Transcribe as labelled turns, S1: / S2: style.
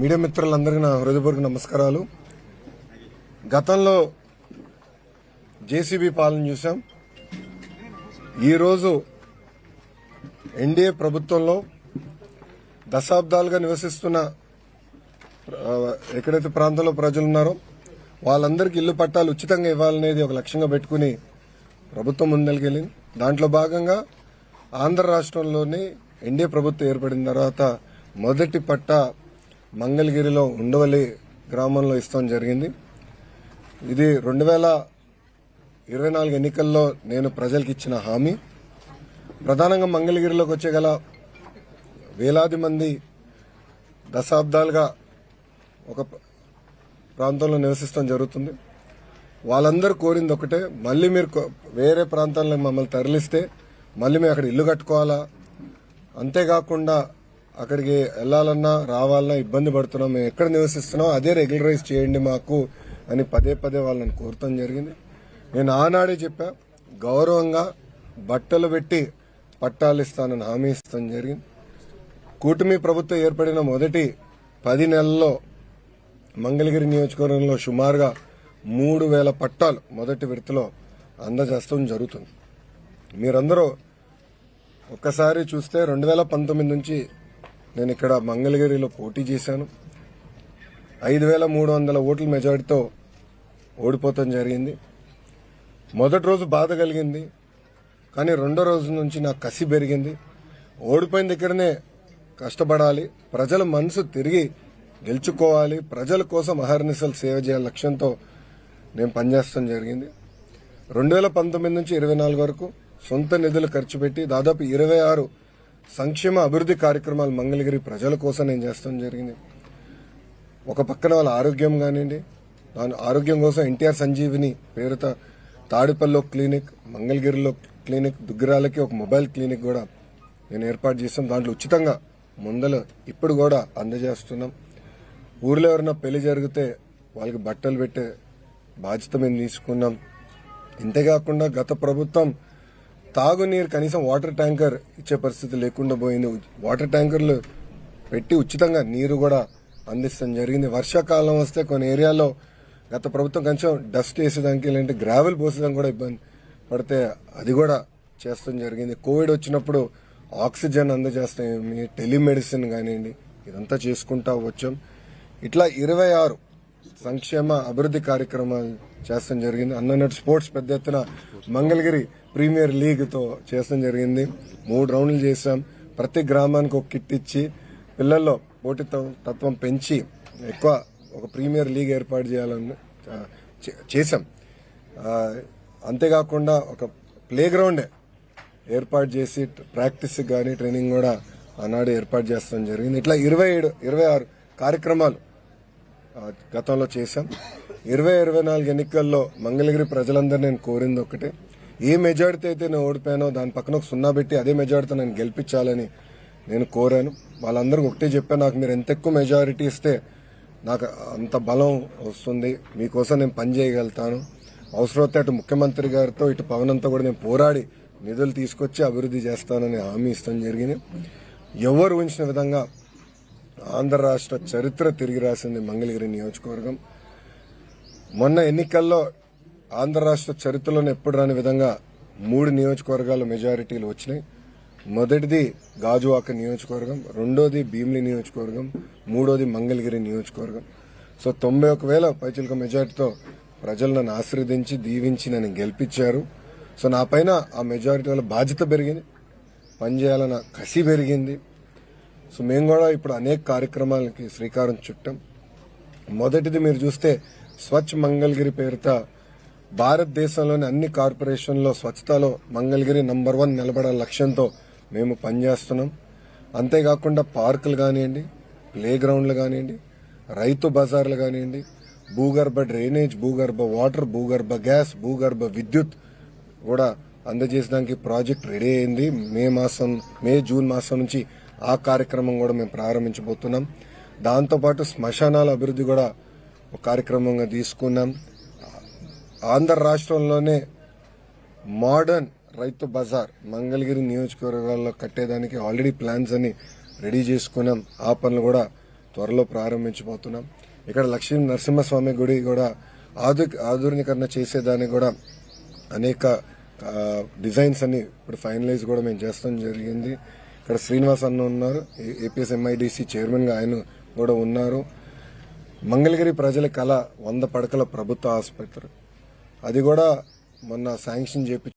S1: Media మిత్రులందరికీ నా హృదయపూర్వక నమస్కారాలు. గతంలో జేసీబీ పాలన చూసాం ఈరోజు ఎన్డీఏ ప్రభుత్వంలో దశాబ్దాలుగా నివసిస్తున్న ఎక్కడైతే ప్రాంతంలో ప్రజలు ఉన్నారో వాళ్ళందరికీ ఇల్లు పట్టాలు ఉచితంగా ఇవ్వాలనేది ఒక లక్ష్యంగా పెట్టుకుని ప్రభుత్వం ముందరికెళ్ళింది. దాంట్లో భాగంగా ఆంధ్ర రాష్ట్రంలోని ఎన్డీఏ ప్రభుత్వం ఏర్పడిన తర్వాత మొదటి పట్ట మంగళగిరిలో ఉండవల్లి గ్రామంలో ఇస్తాం జరిగింది. ఇది రెండు వేల ఇరవై నాలుగు ఎన్నికల్లో నేను ప్రజలకు ఇచ్చిన హామీ. ప్రధానంగా మంగళగిరిలోకి వచ్చే గల వేలాది మంది దశాబ్దాలుగా ఒక ప్రాంతంలో నివసిస్తాం జరుగుతుంది. వాళ్ళందరూ కోరింది ఒకటే మళ్ళీ మీరు వేరే ప్రాంతాల్లో మమ్మల్ని తరలిస్తే మళ్ళీ మేము అక్కడ ఇల్లు కట్టుకోవాలా? అంతేకాకుండా అక్కడికి వెళ్ళాలన్నా రావాలన్నా ఇబ్బంది పడుతున్నాం. మేము ఎక్కడ నివసిస్తున్నాం అదే రెగ్యులరైజ్ చేయండి మాకు అని పదే పదే వాళ్ళని కోరటం జరిగింది. నేను ఆనాడే చెప్పా గౌరవంగా బట్టలు పెట్టి పట్టాలు ఇస్తానని హామీ ఇస్తాం జరిగింది. కూటమి ప్రభుత్వం ఏర్పడిన మొదటి పది నెలల్లో మంగళగిరి నియోజకవర్గంలో సుమారుగా మూడు వేల పట్టాలు మొదటి విడతలో అందజేస్తాం జరుగుతుంది. మీరందరూ ఒక్కసారి చూస్తే రెండు వేల పంతొమ్మిది నుంచి నేను ఇక్కడ మంగళగిరిలో పోటీ చేశాను. ఐదు వేల మూడు వందల ఓట్ల మెజారిటీతో ఓడిపోతాం జరిగింది. మొదటి రోజు బాధ కలిగింది. కానీ రెండో రోజు నుంచి నాకు కసి పెరిగింది. ఓడిపోయిన దగ్గరనే కష్టపడాలి. ప్రజల మనసు తిరిగి గెలుచుకోవాలి. ప్రజల కోసం అహర్నిశలు సేవ చేయాల లక్ష్యంతో నేను పనిచేస్తాం జరిగింది. రెండు వేల పంతొమ్మిది నుంచి ఇరవై నాలుగు వరకు సొంత నిధులు ఖర్చు పెట్టి దాదాపు ఇరవై ఆరు సంక్షేమ అభివృద్ధి కార్యక్రమాలు మంగళగిరి ప్రజల కోసం నేను చేస్తాం జరిగింది. ఒక పక్కన వాళ్ళ ఆరోగ్యం కానివ్వండి దాని ఆరోగ్యం కోసం ఎన్టీఆర్ సంజీవిని పేరుతో తాడిపల్లిలో క్లినిక్ మంగళగిరిలో క్లినిక్ దుగ్గిరాలకి ఒక మొబైల్ క్లినిక్ కూడా నేను ఏర్పాటు చేస్తాం. దాంట్లో ఉచితంగా ముందలు ఇప్పుడు కూడా అందజేస్తున్నాం. ఊర్లో ఎవరైనా పెళ్ళి జరిగితే వాళ్ళకి బట్టలు పెట్టే బాధ్యత మేము తీసుకున్నాం. ఇంతేకాకుండా గత ప్రభుత్వం తాగునీరు కనీసం వాటర్ ట్యాంకర్ ఇచ్చే పరిస్థితి లేకుండా పోయింది. వాటర్ ట్యాంకర్లు పెట్టి ఉచితంగా నీరు కూడా అందిస్తాం. జరిగింది వర్షాకాలం వస్తే కొన్ని ఏరియాల్లో గత ప్రభుత్వం కొంచెం డస్ట్ వేసేదానికి లేదంటే గ్రావెల్ పోసేదానికి కూడా ఇబ్బంది పడితే అది కూడా చేస్తాం జరిగింది. కోవిడ్ వచ్చినప్పుడు ఆక్సిజన్ అందజేస్తాం. మీ టెలిమెడిసిన్ కానివ్వండి ఇదంతా చేసుకుంటా వచ్చాం. ఇట్లా ఇరవై ఆరు సంక్షేమ అభివృద్ధి కార్యక్రమాలు చేస్తాం జరిగింది. అన్నట్టు స్పోర్ట్స్ పెద్ద ఎత్తున మంగళగిరి ప్రీమియర్ లీగ్తో చేస్తాం జరిగింది. మూడు రౌండ్లు చేశాం. ప్రతి గ్రామానికి ఒక కిట్ ఇచ్చి పిల్లల్లో పోటీతో తత్వం పెంచి ఎక్కువ ఒక ప్రీమియర్ లీగ్ ఏర్పాటు చేయాలని చేశాం. అంతేకాకుండా ఒక ప్లే గ్రౌండే ఏర్పాటు చేసి ప్రాక్టీస్ కానీ ట్రైనింగ్ కూడా ఆనాడు ఏర్పాటు చేస్తాం జరిగింది. ఇట్లా ఇరవై ఏడు ఇరవై ఆరు కార్యక్రమాలు గతంలో చేశాం. ఇరవై ఇరవై నాలుగు ఎన్నికల్లో మంగళగిరి ప్రజలందరూ నేను కోరింది ఒకటే. ఏ మెజార్టీ అయితే నేను ఓడిపోయానో దాని పక్కన ఒక సున్నా పెట్టి అదే మెజార్టీతో నేను గెలిపించాలని నేను కోరాను. వాళ్ళందరికీ ఒకటే చెప్పాను నాకు మీరు ఎంత ఎక్కువ మెజారిటీ ఇస్తే నాకు అంత బలం వస్తుంది. మీకోసం నేను పని చేయగలుగుతాను. అవసరమైతే అటు ముఖ్యమంత్రి గారితో ఇటు పవన్ అంతా కూడా నేను పోరాడి నిధులు తీసుకొచ్చి అభివృద్ధి చేస్తానని హామీ ఇస్తాం జరిగింది. ఎవరు ఊహించిన విధంగా ఆంధ్ర రాష్ట్ర చరిత్ర తిరిగి రాసింది మంగళగిరి నియోజకవర్గం. మొన్న ఎన్నికల్లో ఆంధ్ర రాష్ట్ర చరిత్రలోనే ఎప్పుడు రాని విధంగా మూడు నియోజకవర్గాల మెజారిటీలు వచ్చినాయి. మొదటిది గాజువాక నియోజకవర్గం రెండోది భీమిలి నియోజకవర్గం మూడోది మంగళగిరి నియోజకవర్గం. సో తొంభై ఒక వేల పైచిలక మెజారిటీతో ప్రజలు నన్ను ఆశీర్వదించి దీవించి నన్ను గెలిపించారు. సో నా పైన ఆ మెజారిటీ వల్ల బాధ్యత పెరిగింది. పనిచేయాలన్న కసి పెరిగింది. సో మేము కూడా ఇప్పుడు అనేక కార్యక్రమాలకి శ్రీకారం చుట్టాం. మొదటిది మీరు చూస్తే స్వచ్ఛ మంగళగిరి పేరుతో భారతదేశంలోని అన్ని కార్పొరేషన్లో స్వచ్ఛతలో మంగళగిరి నంబర్ వన్ నిలబడాల లక్ష్యంతో మేము పనిచేస్తున్నాం. అంతేకాకుండా పార్కులు కానివ్వండి ప్లే గ్రౌండ్లు కానివ్వండి రైతు బజార్లు కానివ్వండి భూగర్భ డ్రైనేజ్ భూగర్భ వాటర్ భూగర్భ గ్యాస్ భూగర్భ విద్యుత్ కూడా అందజేసడానికి ప్రాజెక్ట్ రెడీ అయింది. మే మాసం మే జూన్ మాసం నుంచి ఆ కార్యక్రమం కూడా మేము ప్రారంభించబోతున్నాం. దాంతోపాటు శ్మశానాల అభివృద్ధి కూడా కార్యక్రమంగా తీసుకున్నాం. ఆంధ్ర రాష్ట్రంలోనే మోడర్న్ రైతు బజార్ మంగళగిరి నియోజకవర్గాల్లో కట్టేదానికి ఆల్రెడీ ప్లాన్స్ అని రెడీ చేసుకున్నాం. ఆ పనులు కూడా త్వరలో ప్రారంభించబోతున్నాం. ఇక్కడ లక్ష్మీ నరసింహస్వామి గుడి కూడా ఆధు ఆధునీకరణ చేసేదానికి కూడా అనేక డిజైన్స్ అన్ని ఇప్పుడు ఫైనలైజ్ కూడా మేము చేస్తాం జరిగింది. ఇక్కడ శ్రీనివాస్ అన్న ఉన్నారు. ఏపీఎస్ ఎంఐడిసి చైర్మన్గా ఆయన కూడా ఉన్నారు. మంగళగిరి ప్రజల కళ వంద పడకల ప్రభుత్వ ఆసుపత్రి. అది కూడా మొన్న శాంక్షన్ చేపి